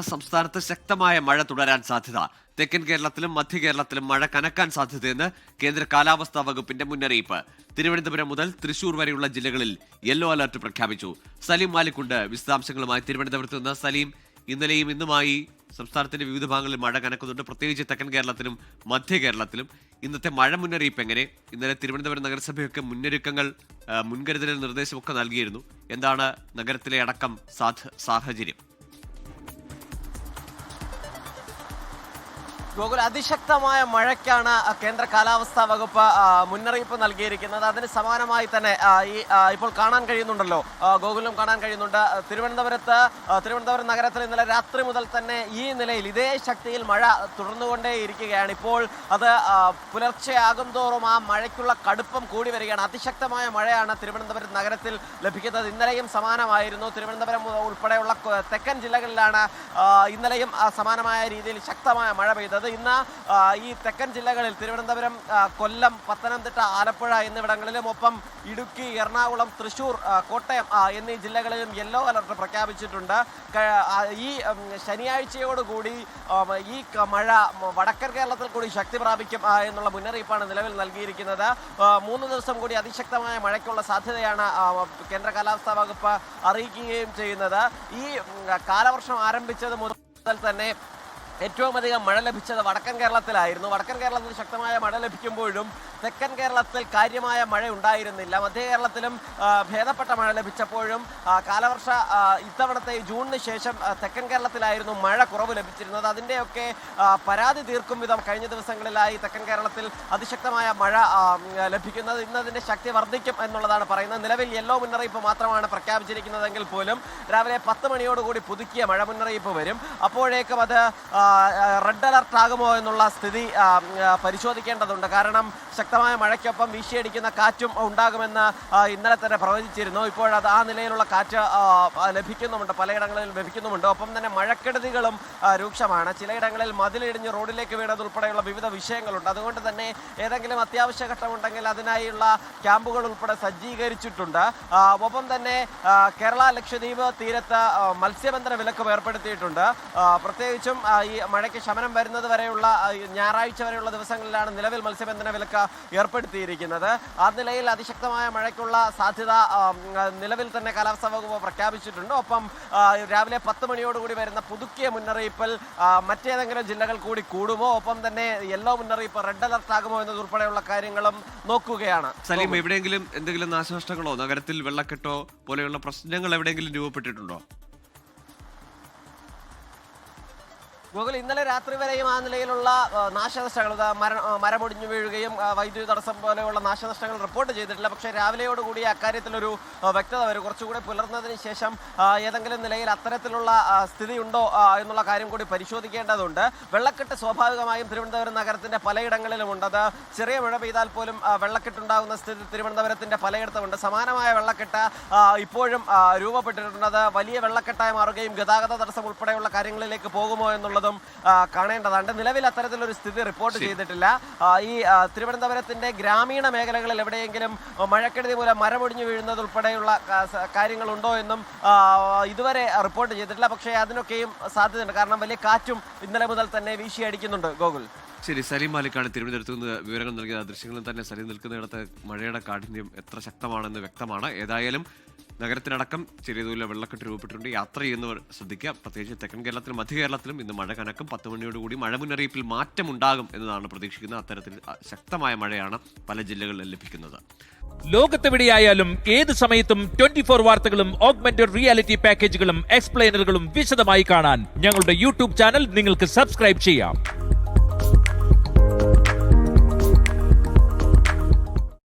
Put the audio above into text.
സംസ്ഥാനത്ത് ശക്തമായ മഴ തുടരാൻ സാധ്യത. തെക്കൻ കേരളത്തിലും മധ്യ കേരളത്തിലും മഴ കനക്കാൻ സാധ്യതയെന്ന് കേന്ദ്ര കാലാവസ്ഥാ വകുപ്പിന്റെ മുന്നറിയിപ്പ്. തിരുവനന്തപുരം മുതൽ തൃശൂർ വരെയുള്ള ജില്ലകളിൽ യെല്ലോ അലർട്ട് പ്രഖ്യാപിച്ചു. സലീം മാലിക്കുണ്ട്. വിശദാംശങ്ങളുമായി തിരുവനന്തപുരത്ത് നിന്ന് സലീം. ഇന്നലെയും ഇന്നുമായി സംസ്ഥാനത്തിന്റെ വിവിധ ഭാഗങ്ങളിൽ മഴ കനക്കുന്നുണ്ട്. പ്രത്യേകിച്ച് തെക്കൻ കേരളത്തിലും മധ്യ കേരളത്തിലും. ഇന്നത്തെ മഴ മുന്നറിയിപ്പ് എങ്ങനെ? ഇന്നലെ തിരുവനന്തപുരം നഗരസഭയൊക്കെ മുന്നൊരുക്കങ്ങൾ മുൻകരുതൽ നിർദ്ദേശമൊക്കെ നൽകിയിരുന്നു. എന്താണ് നഗരത്തിലെ അടക്കം സാഹചര്യം? ഗോകുൽ അതിശക്തമായ മഴയ്ക്കാണ് കേന്ദ്ര കാലാവസ്ഥാ വകുപ്പ് മുന്നറിയിപ്പ് നൽകിയിരിക്കുന്നത്. അതിന് സമാനമായി തന്നെ ഈ ഇപ്പോൾ കാണാൻ കഴിയുന്നുണ്ടല്ലോ. ഗോകുലും കാണാൻ കഴിയുന്നുണ്ട്. തിരുവനന്തപുരത്ത് തിരുവനന്തപുരം നഗരത്തിൽ ഇന്നലെ രാത്രി മുതൽ തന്നെ ഈ നിലയിൽ ഇതേ ശക്തിയിൽ മഴ തുടർന്നുകൊണ്ടേയിരിക്കുകയാണ്. ഇപ്പോൾ അത് പുലർച്ചെയാകും തോറും ആ മഴയ്ക്കുള്ള കടുപ്പം കൂടി വരികയാണ്. അതിശക്തമായ മഴയാണ് തിരുവനന്തപുരം നഗരത്തിൽ ലഭിക്കുന്നത്. ഇന്നലെയും സമാനമായിരുന്നു. തിരുവനന്തപുരം ഉൾപ്പെടെയുള്ള തെക്കൻ ജില്ലകളിലാണ് ഇന്നലെയും സമാനമായ രീതിയിൽ ശക്തമായ മഴ പെയ്തത്. ഇന്ന് ഈ തെക്കൻ ജില്ലകളിൽ തിരുവനന്തപുരം കൊല്ലം പത്തനംതിട്ട ആലപ്പുഴ എന്നിവിടങ്ങളിലും ഒപ്പം ഇടുക്കി എറണാകുളം തൃശൂർ കോട്ടയം എന്നീ ജില്ലകളിലും യെല്ലോ അലർട്ട് പ്രഖ്യാപിച്ചിട്ടുണ്ട്. ഈ ശനിയാഴ്ചയോടുകൂടി ഈ മഴ വടക്കൻ കേരളത്തിൽ കൂടി ശക്തി പ്രാപിക്കും എന്നുള്ള മുന്നറിയിപ്പാണ് നിലവിൽ നൽകിയിരിക്കുന്നത്. മൂന്ന് ദിവസം കൂടി അതിശക്തമായ മഴയ്ക്കുള്ള സാധ്യതയാണ് കേന്ദ്ര കാലാവസ്ഥാ വകുപ്പ് അറിയിക്കുകയും ചെയ്യുന്നത്. ഈ കാലവർഷം ആരംഭിച്ചത് മുതൽ തന്നെ ഏറ്റവും അധികം മഴ ലഭിച്ചത് വടക്കൻ കേരളത്തിലായിരുന്നു. വടക്കൻ കേരളത്തിൽ ശക്തമായ മഴ ലഭിക്കുമ്പോഴും തെക്കൻ കേരളത്തിൽ കാര്യമായ മഴ ഉണ്ടായിരുന്നില്ല മധ്യ കേരളത്തിലും ഭേദപ്പെട്ട മഴ ലഭിച്ചപ്പോഴും കാലവർഷ ഇത്തവണത്തെ ജൂണിന് ശേഷം തെക്കൻ കേരളത്തിലായിരുന്നു മഴ കുറവ് ലഭിച്ചിരുന്നത്. അതിന്റെയൊക്കെ പരാതി തീർക്കും വിധം കഴിഞ്ഞ ദിവസങ്ങളിലായി തെക്കൻ കേരളത്തിൽ അതിശക്തമായ മഴ ലഭിക്കുന്നത് ഇന്നതിന്റെ ശക്തി വർദ്ധിക്കും എന്നുള്ളതാണ് പറയുന്നത്. നിലവിൽ യെല്ലോ മുന്നറിയിപ്പ് മാത്രമാണ് പ്രഖ്യാപിച്ചിരിക്കുന്നതെങ്കിൽ പോലും രാവിലെ പത്ത് മണിയോടുകൂടി പുതുക്കിയ മഴ മുന്നറിയിപ്പ് വരും. അപ്പോഴേക്കും അത് റെഡ് അലർട്ട് ആകുമോ എന്നുള്ള സ്ഥിതി പരിശോധിക്കേണ്ടതുണ്ട്. കാരണം ശക്തമായ മഴയ്ക്കൊപ്പം വീശിയടിക്കുന്ന കാറ്റും ഉണ്ടാകുമെന്ന് ഇന്നലെ തന്നെ പ്രവചിച്ചിരുന്നു. ഇപ്പോഴത് ആ നിലയിലുള്ള കാറ്റ് ലഭിക്കുന്നുമുണ്ട് പലയിടങ്ങളിൽ ലഭിക്കുന്നുമുണ്ട്. ഒപ്പം തന്നെ മഴക്കെടുതികളും രൂക്ഷമാണ്. ചിലയിടങ്ങളിൽ മതിലിടിഞ്ഞ് റോഡിലേക്ക് വീണതുൾപ്പെടെയുള്ള വിവിധ വിഷയങ്ങളുണ്ട്. അതുകൊണ്ട് തന്നെ ഏതെങ്കിലും അത്യാവശ്യ ഘട്ടമുണ്ടെങ്കിൽ അതിനായുള്ള ക്യാമ്പുകൾ ഉൾപ്പെടെ സജ്ജീകരിച്ചിട്ടുണ്ട്. ഒപ്പം തന്നെ കേരള ലക്ഷദ്വീപ് തീരത്ത് മത്സ്യബന്ധന വിലക്ക് ഏർപ്പെടുത്തിയിട്ടുണ്ട് പ്രത്യേകിച്ചും ഈ മഴയ്ക്ക് ശമനം വരുന്നത് വരെയുള്ള ഞായറാഴ്ച വരെയുള്ള ദിവസങ്ങളിലാണ് നിലവിൽ മത്സ്യബന്ധന വിലക്ക് ഏർപ്പെടുത്തിയിരിക്കുന്നത്. ആ നിലയിൽ അതിശക്തമായ മഴയ്ക്കുള്ള സാധ്യത നിലവിൽ തന്നെ കാലാവസ്ഥാ വകുപ്പ് പ്രഖ്യാപിച്ചിട്ടുണ്ട്. ഒപ്പം രാവിലെ പത്ത് മണിയോടുകൂടി വരുന്ന പുതുക്കിയ മുന്നറിയിപ്പിൽ മറ്റേതെങ്കിലും ജില്ലകൾ കൂടി കൂടുമോ? ഒപ്പം തന്നെ യെല്ലോ മുന്നറിയിപ്പ് റെഡ് അലർട്ട് ആകുമോ എന്നതുൾപ്പെടെയുള്ള കാര്യങ്ങളും നോക്കുകയാണ്. സലീം എവിടെയെങ്കിലും എന്തെങ്കിലും നാശനഷ്ടങ്ങളോ നഗരത്തിൽ വെള്ളക്കെട്ടോ പോലെയുള്ള പ്രശ്നങ്ങൾ എവിടെയെങ്കിലും രൂപപ്പെട്ടിട്ടുണ്ടോ? ഗൂഗിൾ ഇന്നലെ രാത്രി വരെയും ആ നിലയിലുള്ള നാശനഷ്ടങ്ങൾ മര മരമൊടിഞ്ഞു വീഴുകയും വൈദ്യുതി തടസ്സം പോലെയുള്ള നാശനഷ്ടങ്ങൾ റിപ്പോർട്ട് ചെയ്തിട്ടില്ല. പക്ഷേ രാവിലെയോടുകൂടി അക്കാര്യത്തിലൊരു വ്യക്തത വരും. കുറച്ചുകൂടി പുലർന്നതിന് ശേഷം ഏതെങ്കിലും നിലയിൽ അത്തരത്തിലുള്ള സ്ഥിതിയുണ്ടോ എന്നുള്ള കാര്യം കൂടി പരിശോധിക്കേണ്ടതുണ്ട്. വെള്ളക്കെട്ട് സ്വാഭാവികമായും തിരുവനന്തപുരം നഗരത്തിന്റെ പലയിടങ്ങളിലും ഉണ്ട് അത് ചെറിയ മഴ പെയ്താൽ പോലും വെള്ളക്കെട്ടുണ്ടാകുന്ന സ്ഥിതി തിരുവനന്തപുരത്തിന്റെ പലയിടത്തുമുണ്ട്. സമാനമായ വെള്ളക്കെട്ട് ഇപ്പോഴും രൂപപ്പെട്ടിട്ടുണ്ട്. അത് വലിയ വെള്ളക്കെട്ടായി മാറുകയും ഗതാഗത തടസ്സം ഉൾപ്പെടെയുള്ള കാര്യങ്ങളിലേക്ക് പോകുമോ എന്നുള്ളതും ആ, കാണേണ്ടതാണ്. നിലവിൽ അത്തരത്തിലൊരു സ്ഥിതി റിപ്പോർട്ട് ചെയ്തിട്ടില്ല. ഈ തിരുവനന്തപുരത്തിന്റെ ഗ്രാമീണ മേഖലകളിൽ എവിടെയെങ്കിലും മഴക്കെടുതി മൂലം മരമൊടിഞ്ഞു വീഴുന്നത് ഉൾപ്പെടെയുള്ള കാര്യങ്ങൾ ഉണ്ടോ കാര്യങ്ങളുണ്ടോ എന്നും ഇതുവരെ റിപ്പോർട്ട് ചെയ്തിട്ടില്ല. പക്ഷേ അതിനൊക്കെയും സാധ്യതയുണ്ട്. കാരണം വലിയ കാറ്റും ഇന്നലെ മുതൽ തന്നെ വീശിയടിക്കുന്നുണ്ട് ഗോകുൽ. ശരി സലീം മാലിക്കാണ് തിരുവനന്തപുരത്ത് നിന്ന് വിവരങ്ങൾ നൽകിയ ദൃശ്യങ്ങളും തന്നെ സലീം നിൽക്കുന്നിടത്ത് മഴയുടെ കാഠിന്യം എത്ര ശക്തമാണെന്ന് വ്യക്തമാണ്. ഏതായാലും നഗരത്തിനടക്കം ചെറിയ തോതിൽ വെള്ളക്കെട്ട് രൂപപ്പെട്ടിട്ടുണ്ട്. യാത്ര ചെയ്യുന്നവർ ശ്രദ്ധിക്കുക. പ്രത്യേകിച്ച് തെക്കൻ കേരളത്തിലും മധ്യ കേരളത്തിലും ഇന്ന് മഴ കനക്കും. പത്ത് മണിയോടുകൂടി മഴ മുന്നറിയിപ്പിൽ മാറ്റമുണ്ടാകും എന്നതാണ് പ്രതീക്ഷിക്കുന്നത് അത്തരത്തിൽ ശക്തമായ മഴയാണ് പല ജില്ലകളിലും ലഭിക്കുന്നത്. ലോകത്തെവിടെയായാലും ഏത് സമയത്തും ട്വന്റി ഫോർ വാർത്തകളും ഓഗ്മെന്റഡ് റിയാലിറ്റി പാക്കേജുകളും എക്സ്പ്ലെയിനറുകളും വിശദമായി കാണാൻ ഞങ്ങളുടെ യൂട്യൂബ് ചാനൽ നിങ്ങൾക്ക് സബ്സ്ക്രൈബ് ചെയ്യാം.